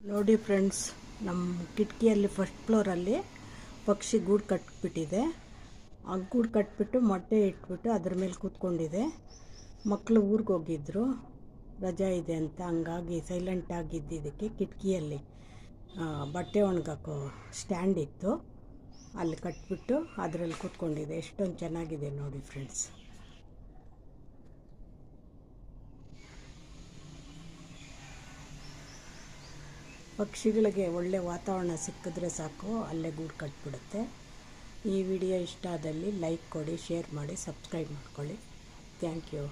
ನೋಡಿ ಫ್ರೆಂಡ್ಸ್ ನಮ್ಮ ಕಿಟಕಿಯಲ್ಲಿ ಫಸ್ಟ್ ಫ್ಲೋರಲ್ಲಿ ಪಕ್ಷಿ ಗೂಡು ಕಟ್ಬಿಟ್ಟಿದೆ. ಆ ಗೂಡು ಕಟ್ಬಿಟ್ಟು ಮೊಟ್ಟೆ ಇಟ್ಬಿಟ್ಟು ಅದ್ರ ಮೇಲೆ ಕೂತ್ಕೊಂಡಿದೆ. ಮಕ್ಕಳು ಊರಿಗೆ ಹೋಗಿದ್ರು. ರಜಾ ಇದೆ ಅಂತ ಹಂಗಾಗಿ ಸೈಲೆಂಟ್ ಆಗಿದ್ದಿದ್ದಕ್ಕೆ ಕಿಟಕಿಯಲ್ಲಿ ಬಟ್ಟೆ ಒಣಗಾಕೋ ಸ್ಟ್ಯಾಂಡ್ ಇತ್ತು. ಅಲ್ಲಿ ಕಟ್ಬಿಟ್ಟು ಅದರಲ್ಲಿ ಕೂತ್ಕೊಂಡಿದೆ. ಎಷ್ಟೊಂದು ಚೆನ್ನಾಗಿದೆ ನೋಡಿ ಫ್ರೆಂಡ್ಸ್. ಪಕ್ಷಿಗಳಿಗೆ ಒಳ್ಳೆ ವಾತಾವರಣ ಸಿಕ್ಕಿದ್ರೆ ಸಾಕು, ಅಲ್ಲೇ ಗೂಡು ಕಟ್ಬಿಡುತ್ತೆ. ಈ ವಿಡಿಯೋ ಇಷ್ಟ ಆದಲ್ಲಿ ಲೈಕ್ ಕೊಡಿ, ಶೇರ್ ಮಾಡಿ, ಸಬ್ಸ್ಕ್ರೈಬ್ ಮಾಡ್ಕೊಳ್ಳಿ. Thank you.